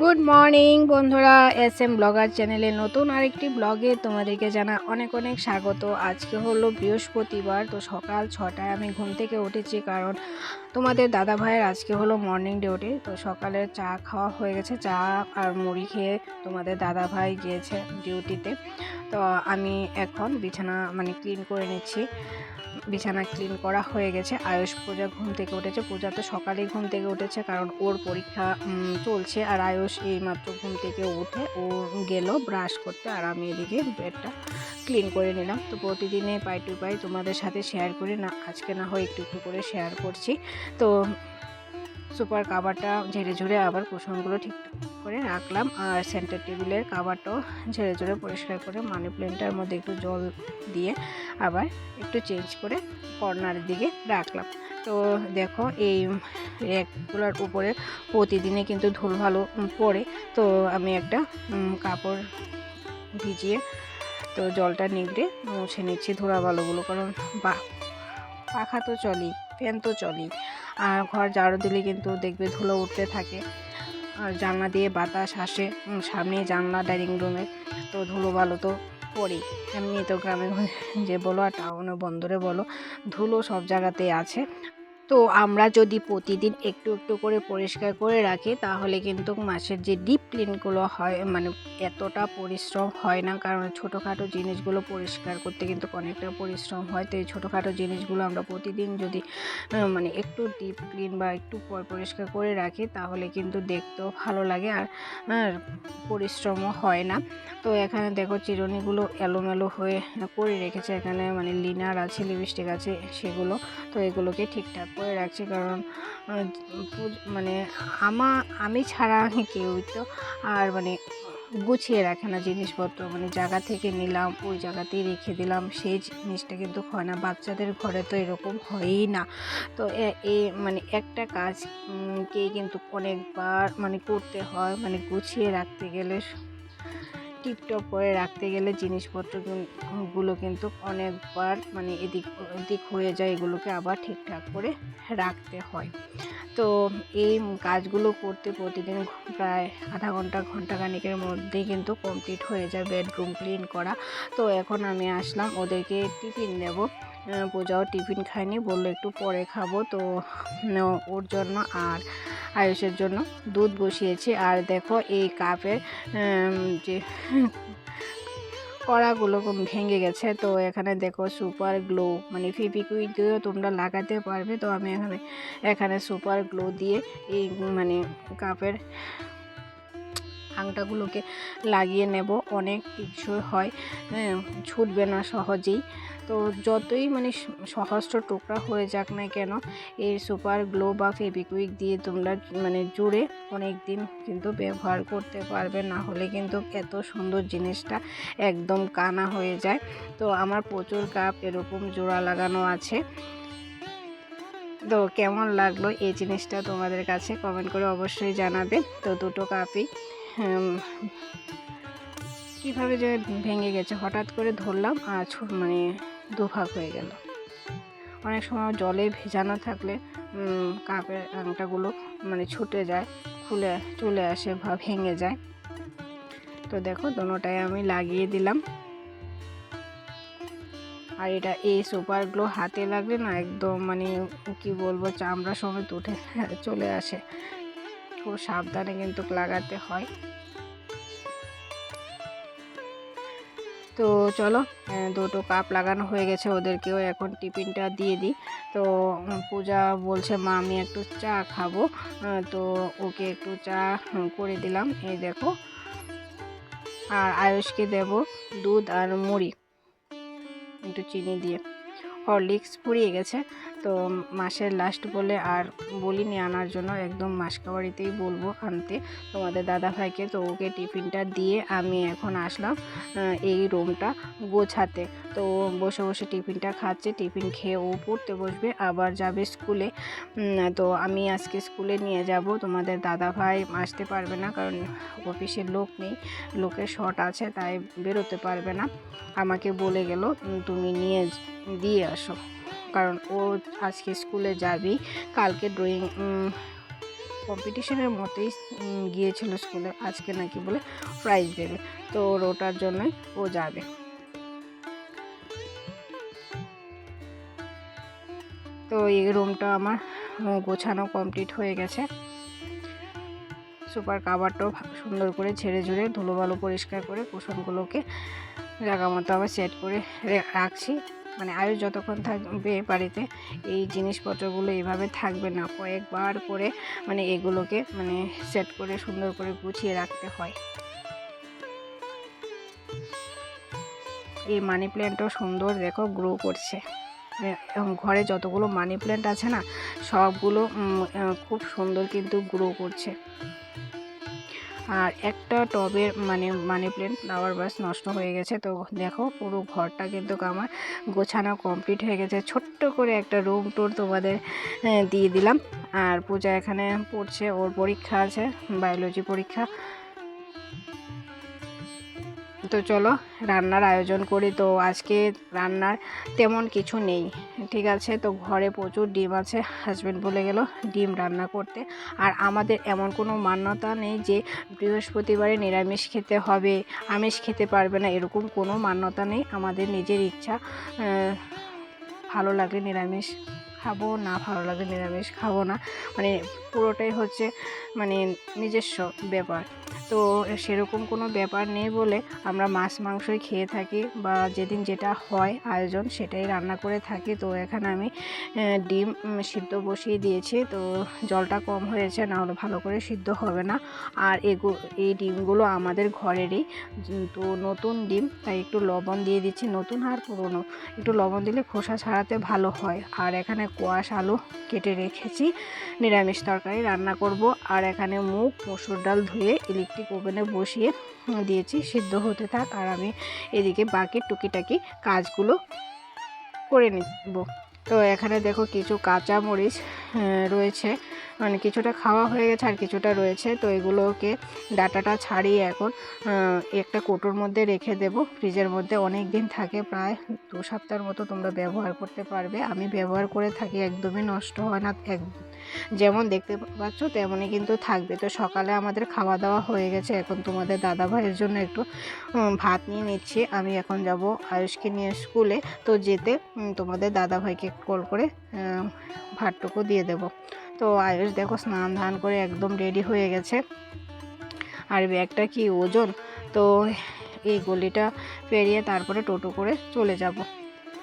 Good morning বন্ধুরা S M blogger চ্যানেলে নতুন আরেকটি ব্লগে তোমাদেরকে জানা অনেক অনেক স্বাগত। আজকে হলো বৃহস্পতিবার, তো সকাল ছটায় আমি ঘুম থেকে উঠেছি কারণ তোমাদের দাদা ভাইয়ের আজকে হলো মর্নিং ডিউটি তো সকালে চা খাওয়া হয়ে গেছে। চা আর মুড়ি খেয়ে তোমাদের দাদা ভাই গিয়েছে ডিউটিতে তো। আমি এখন বিছানা মানে ক্লিন করে নিচ্ছি। বিছানা ক্লিন করা হয়ে গেছে। আয়ুষ পূজা ঘুম থেকে উঠেছে। পূজা তো সকালেই ঘুম থেকে উঠেছে, কারণ ওর পরীক্ষা চলছে। আর আয়ুষ এই মাত্র ঘুম থেকে উঠে, ও গেল ব্রাশ করতে। আর আমি এদিকে বেডটা ক্লিন করে নিলাম। তো প্রতিদিনে পাই টু পাই তোমাদের সাথে শেয়ার করি। না, আজকে না হয় একটু একটু করে শেয়ার করছি। তো সুপার কাভারটা ঝেড়ে ঝুড়ে আবার কুশনগুলো ঠিক করে রাখলাম আর সেন্টার টেবিলের কাভারটাও ঝেড়ে ঝুড়ে পরিষ্কার করে মানি প্ল্যান্টটার মধ্যে একটু জল দিয়ে আবার একটু চেঞ্জ করে কর্নারের দিকে রাখলাম। তো দেখো এই র্যাকগুলোর উপরে প্রতিদিনে কিন্তু ধুল ভালো পড়ে। তো আমি একটা কাপড় ভিজিয়ে তো জলটা নিগড়ে মুছে নিচ্ছি ধোড়া ভালোগুলো কারণ বা, পাখা তো চলেই, ফ্যান তো চলেই। আর ঘর ঝাড়ু দিলে কিন্তু দেখবে ধুলো উঠতে থাকে। আর জানলা দিয়ে বাতাস আসে। সামনে জানলা ডাইনিং রুমে। তো ধুলো ভালো তো পড়ে এমনি তো গ্রামে যে, বলো আর টাউনে বন্দরে বলো। ধুলো সব জায়গাতেই আছে। তো আমরা যদি প্রতিদিন একটু একটু করে পরিষ্কার করে রাখি, তাহলে কিন্তু মাছের যে ডিপ ক্লিনগুলো হয় মানে এতটা পরিশ্রম হয় না। কারণ ছোটোখাটো জিনিসগুলো পরিষ্কার করতে কিন্তু অনেকটা পরিশ্রম হয়। তো এই ছোটোখাটো জিনিসগুলো আমরা প্রতিদিন যদি মানে একটু ডিপ ক্লিন বা একটু পরিষ্কার করে রাখি, তাহলে কিন্তু দেখতেও ভালো লাগে আর পরিশ্রমও হয় না। তো এখানে দেখো চিরুনিগুলো এলোমেলো হয়ে, করে রেখেছে। এখানে মানে লিনার আছে লিপস্টিক আছে, সেগুলো। তো এগুলোকে ঠিকঠাক করে রাখছি কারণ মানে আমা, আমি ছাড়া আমি কেউই তো আর মানে গুছিয়ে রাখে না জিনিসপত্র। মানে জায়গা থেকে নিলাম, ওই জায়গাতেই রেখে দিলাম, সেই জিনিসটা কিন্তু হয় না। বাচ্চাদের ঘরে তো এরকম হয়ই না। তো এ- এ মানে একটা কাজ কে কিন্তু অনেকবার মানে করতে হয় মানে গুছিয়ে রাখতে গেলে টিপটপ করে রাখতে গেলে জিনিসপত্রগুলো কিন্তু অনেকবার মানে এদিক ওদিক হয়ে যায়, এগুলোকে আবার ঠিকঠাক করে রাখতে হয়। তো এই কাজগুলো করতে প্রতিদিন প্রায় আধা ঘণ্টা ঘণ্টা খানিকের মধ্যেই কিন্তু কমপ্লিট হয়ে যায় বেডরুম ক্লিন করা। তো এখন আমি আসলাম, ওদেরকে টিফিন দেবো। পূজাও টিফিন খায়নি, বলল একটু পরে খাব। তো ওর জন্য আর আয়ুষের জন্য দুধ বসিয়েছি। আর দেখো এই কাপের যে কড়াগুলো ভেঙে গেছে। তো এখানে দেখো সুপার গ্লো মানে ফিপিকুইক দিয়েও তোমরা লাগাতে পারবে, তো আমি এখানে এখানে সুপার গ্লো দিয়ে এই মানে কাপের আংটাগুলোকে লাগিয়ে নেব। অনেক কিছু হয় হ্যাঁ ছুটবে না সহজেই। তো যতই মানে সহস্র টুকরা হয়ে যাক না কেন, এই সুপার গ্লো বা ফেবিকুইক দিয়ে তোমরা মানে জুড়ে অনেক দিন কিন্তু ব্যবহার করতে পারবে। না হলে কিন্তু এত সুন্দর জিনিসটা একদম কানা হয়ে যায়। তো আমার প্রচুর কাপ এরকম জোড়া লাগানো আছে। তো কেমন লাগল এই জিনিসটা তোমাদের কাছে কমেন্ট করে অবশ্যই জানাবে। তো দুটো কাপই কীভাবে যে ভেঙে গেছে, হঠাৎ করে ধরলাম আর মানে দুভাগ হয়ে গেল। অনেক সময় জলে ভেজানো থাকলে কাপের আংটাগুলো মানে ছুটে যায়, খুলে চলে আসে বা ভেঙে যায়। তো দেখো, দোনোটাই আমি লাগিয়ে দিলাম। আর এটা এই সুপার গ্লো হাতে লাগলে না একদম মানে কি বলব, চামড়া সমেত উঠে চলে আসে। খুব সাবধানে কিন্তু লাগাতে হয়। তো চলো দুটো কাপ লাগানো হয়ে গেছে ওদেরকেও এখন টিফিনটা দিয়ে দিই। তো পূজা বলছে, মা, আমি একটু চা খাব। তো ওকে একটু চা করে দিলাম। এই দেখো, আর আয়ুষকে দেব দুধ আর মুড়ি, একটু চিনি দিয়ে। হরলিক্স পুড়িয়ে গেছে। তো মাসের লাস্ট বলে আর বলিনি আনার জন্য, একদম মাসকাবাড়িতেই বলব আনতে। তোমাদের দাদা ভাইকে তো ওকে টিফিনটা দিয়ে আমি এখন আসলাম এই রুমটা গোছাতে। তো বসে বসে টিফিনটা খাচ্ছে, টিফিন খেয়ে ও পড়তে বসবে, আবার যাবে স্কুলে। তো আমি আজকে স্কুলে নিয়ে যাব, তোমাদের দাদা ভাই আসতে পারবে না কারণ অফিসে লোক নেই, লোকের শর্ট আছে তাই বেরোতে পারবে না। আমাকে বলে গেল তুমি নিয়ে দিয়ে আসো। কারণ ও আজকে স্কুলে যাবি। কালকে ড্রয়িং কম্পিটিশনের মতোই গিয়েছিল স্কুলে। আজকে নাকি বলে প্রাইজ দেবে। তো ওর ওটার জন্যই ও যাবে। তো এই রুমটা আমার গোছানো কমপ্লিট হয়ে গেছে। সুপার কাভারটাও সুন্দর করে ছেড়ে ঝুড়ে ধুলোবালু পরিষ্কার করে কুশনগুলোকে জায়গা মতো আবার সেট করে রাখছি। মানে আয়ুষ যতক্ষণ থাকবে বাড়িতে, এই জিনিসপত্রগুলো এভাবে থাকবে না। কয়েকবার করে মানে এগুলোকে মানে সেট করে, সুন্দর করে গুছিয়ে রাখতে হয়। এই মানি প্ল্যান্টও সুন্দর দেখো গ্রো করছে। ঘরে যতগুলো মানি প্ল্যান্ট আছে না, সবগুলো খুব সুন্দর কিন্তু গ্রো করছে। আর একটা টবের মানে মানি প্ল্যান্ট ফ্লাওয়ার বাস নষ্ট হয়ে গেছে। তো দেখো, পুরো ঘরটা কিন্তু আমার গোছানো কমপ্লিট হয়ে গেছে। ছোট্ট করে একটা রুম টুর তোমাদের দিয়ে দিলাম। আর পূজা এখানে পড়ছে, ওর পরীক্ষা আছে বায়োলজি পরীক্ষা। তো চলো রান্নার আয়োজন করি। তো আজকে রান্নার তেমন কিছু নেই, ঠিক আছে? তো ঘরে প্রচুর ডিম আছে হাজব্যান্ড বলে গেল ডিম রান্না করতে। আর আমাদের এমন কোনো মান্যতা নেই যে বৃহস্পতিবারে নিরামিষ খেতে হবে, আমিষ খেতে পারবে না, এরকম কোনো মান্যতা নেই। আমাদের নিজের ইচ্ছা ভালো লাগে নিরামিষ খাব, না ভালো লাগে নিরামিষ খাব না। মানে পুরোটাই হচ্ছে মানে নিজস্ব ব্যাপার। তো সেরকম কোনো ব্যাপার নেই বলে আমরা মাছ মাংসই খেয়ে থাকি বা যেদিন যেটা হয় আয়োজন সেটাই রান্না করে থাকি। তো এখানে আমি ডিম সিদ্ধ বসিয়ে দিয়েছি। তো জলটা কম হয়েছে না হলে ভালো করে সিদ্ধ হবে না। আর এগু, এই ডিমগুলো আমাদের ঘরেরই। তো নতুন ডিম, তাই একটু লবণ দিয়ে দিচ্ছি। নতুন আর পুরনো। একটু লবণ দিলে খোসা ছাড়াতে ভালো হয়। আর এখানে কোয়াশ আলু কেটে রেখেছি। নিরামিষ তরকারি রান্না করব। আর এখানে মুখ মসুর ডাল ধুয়ে ইলেকট্রিক ওভেনে বসিয়ে দিয়েছি, সিদ্ধ হতে থাক আর আমি এদিকে বাকি টুকিটাকি কাজগুলো করে নিব। তো এখানে দেখো কিছু কাঁচা মরিচ রয়েছে। মানে কিছুটা খাওয়া হয়ে গেছে আর কিছুটা রয়েছে। তো এগুলোকে ডাটাটা ছাড়িয়ে এখন একটা কোটোর মধ্যে রেখে দেব। ফ্রিজের মধ্যে অনেক দিন থাকে, প্রায় দু সপ্তাহের মতো তোমরা ব্যবহার করতে পারবে। আমি ব্যবহার করে থাকি, একদমই নষ্ট হয় না এক যেমন দেখতে পাচ্ছ, তেমনই কিন্তু থাকবে। তো সকালে আমাদের খাওয়া দাওয়া হয়ে গেছে। এখন তোমাদের দাদা ভাইয়ের জন্য একটু ভাত নিয়ে নিচ্ছি। আমি এখন যাব আয়ুষকে নিয়ে স্কুলে। তো যেতে তোমাদের দাদা ভাইকে কল করে ভাতটুকু দিয়ে দেব। তো আয়ুষ দেখো স্নান ধান করে একদম রেডি হয়ে গেছে। আর ব্যাগটা কি ওজন? তো এই গলিটা পেরিয়ে তারপরে টোটো করে চলে যাব।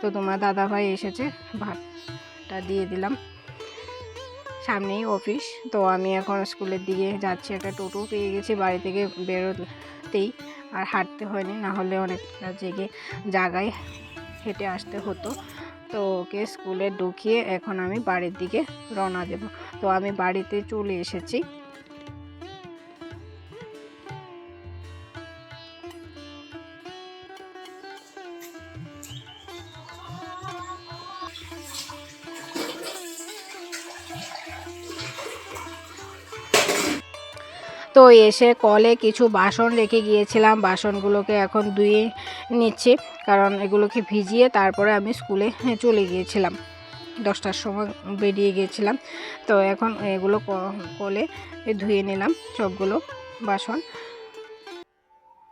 তো তোমার দাদা ভাই এসেছে, ভাতটা দিয়ে দিলাম। সামনেই অফিস তো আমি এখন স্কুলের দিকে যাচ্ছি। একটা টোটো পেয়ে গেছি, বাড়ি থেকে বেরোতেই। আর হাঁটতে হয়নি, না হলে অনেকটা জেগে জায়গায় হেঁটে আসতে হতো। তো ওকে স্কুলে ঢুকিয়ে এখন আমি বাড়ির দিকে রওনা দেব। তো আমি বাড়িতে চলে এসেছি। এসে কলে কিছু বাসন রেখে গিয়েছিলাম। বাসনগুলোকে এখন ধুয়ে নিচ্ছি, কারণ এগুলোকে ভিজিয়ে তারপরে আমি স্কুলে চলে গিয়েছিলাম। দশটার সময় বেরিয়ে গিয়েছিলাম। তো এখন এগুলো কলে ধুয়ে নিলাম সবগুলো বাসন।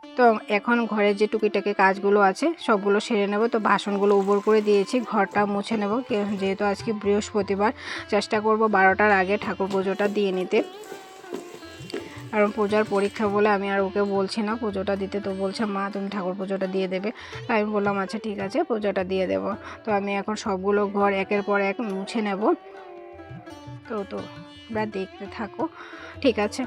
তো এখন ঘরের যে টুকিটাকি কাজগুলো আছে, সবগুলো সেরে নেব। তো বাসনগুলো উবর করে দিয়েছি, ঘরটা মুছে নেব। যেহেতু আজকে বৃহস্পতিবার, চেষ্টা করব বারোটার আগে ঠাকুর পুজোটা দিয়ে নিতে। কারণ পূজার পরীক্ষা বলে আমি আর ওকে বলছি না, পুজোটা দিতে। তো বলছে, মা, তুমি ঠাকুর পুজোটা দিয়ে দেবে। তাই আমি বললাম আচ্ছা ঠিক আছে, পুজোটা দিয়ে দেবো। তো আমি এখন সবগুলো ঘর একের পর এক মুছে নেব। তো তো, তোমরা দেখতে থাকো, ঠিক আছে?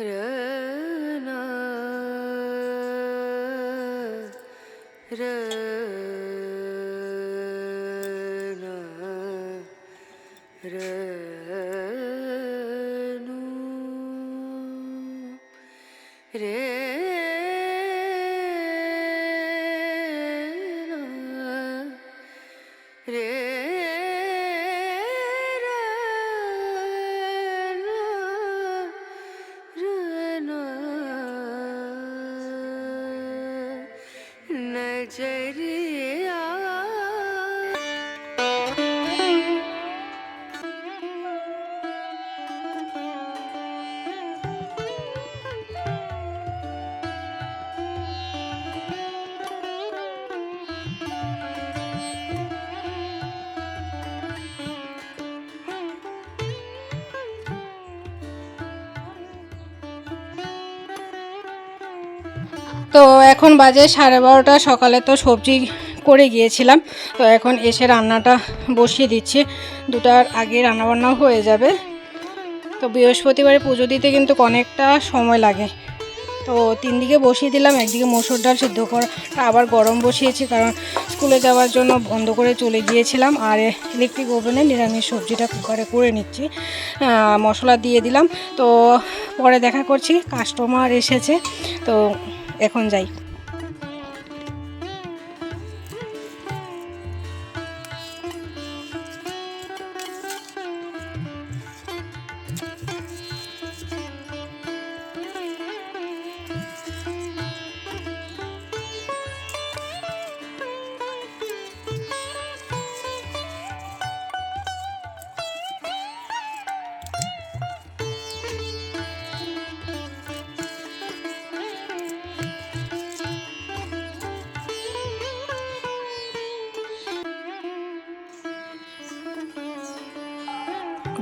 Rana, তো এখন বাজে সাড়ে বারোটা, সকালে তো সবজি করে গিয়েছিলাম। তো এখন এসে রান্নাটা বসিয়ে দিচ্ছি। দুটার আগে রান্নাবান্নাও হয়ে যাবে। তো বৃহস্পতিবারে পুজো দিতে কিন্তু অনেকটা সময় লাগে। তো তিন দিকে বসিয়ে দিলাম, একদিকে মসুর ডাল সিদ্ধ করা। আবার গরম বসিয়েছি কারণ স্কুলে যাওয়ার জন্য বন্ধ করে চলে গিয়েছিলাম। আর ইলেকট্রিক ওভেনে নিরামিষ সবজিটা কুকারে করে নিচ্ছি। মশলা দিয়ে দিলাম। তো পরে দেখা করছি, কাস্টমার এসেছে। তো এখন যাই।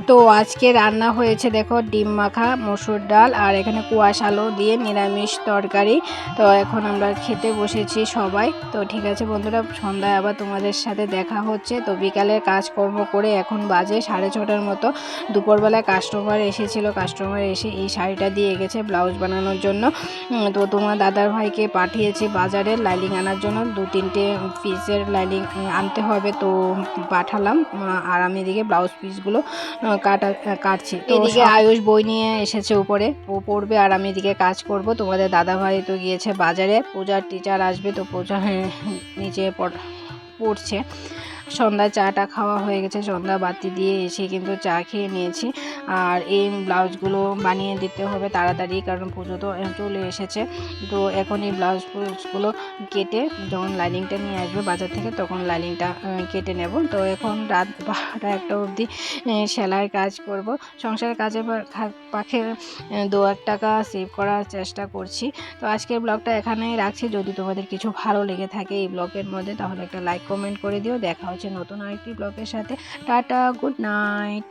তো আজকে রান্না হয়েছে দেখো ডিম মাখা, মসুর ডাল আর এখানে কুয়াশ আলু দিয়ে নিরামিষ তরকারি। তো এখন আমরা খেতে বসেছি সবাই। তো ঠিক আছে বন্ধুরা, সন্ধ্যায় আবার তোমাদের সাথে দেখা হচ্ছে। তো বিকালের কাজকর্ম করে এখন বাজে সাড়ে ছটার মতো। দুপুরবেলায় কাস্টমার এসেছিল কাস্টমার এসে এই শাড়িটা দিয়ে গেছে ব্লাউজ বানানোর জন্য। তো তোমার দাদার ভাইকে পাঠিয়েছি বাজারে লাইলিং আনার জন্য। দু তিনটে পিসের লাইলিং আনতে হবে, তো পাঠালাম। আর আমি এদিকে ব্লাউজ পিসগুলো কাটা কাটছি। তো এদিকে আয়ুষ বই নিয়ে এসেছে উপরে। ও পড়বে আর আমি এদিকে কাজ করব। তোমাদের দাদাভাই তো গিয়েছে বাজারে। পূজার টিচার আসবে তো পূজা হ্যাঁ, নিচে পড়- পড়ছে। সন্ধ্যায় চাটা খাওয়া হয়ে গেছে, সন্ধ্যা বাতি দিয়ে এসে কিন্তু চা খেয়ে নিয়েছি। আর এই ব্লাউজগুলো বানিয়ে দিতে হবে তাড়াতাড়ি, কারণ পুজো তো চলে এসেছে। তো এখন এই ব্লাউজগুলো কেটে যখন লাইনিংটা নিয়ে আসবে বাজার থেকে, তখন লাইনিংটা কেটে নেব। তো এখন রাত বারোটা একটা অবধি সেলাইয়ের কাজ করব। সংসারের কাজে পাখে দু এক টাকা সেভ করার চেষ্টা করছি। তো আজকের ব্লগটা এখানেই রাখছি। যদি তোমাদের কিছু ভালো লেগে থাকে এই ব্লগের মধ্যে, তাহলে একটা লাইক কমেন্ট করে দিও। দেখা হচ্ছে নতুন আরেকটি ব্লগের সাথে। Tata good night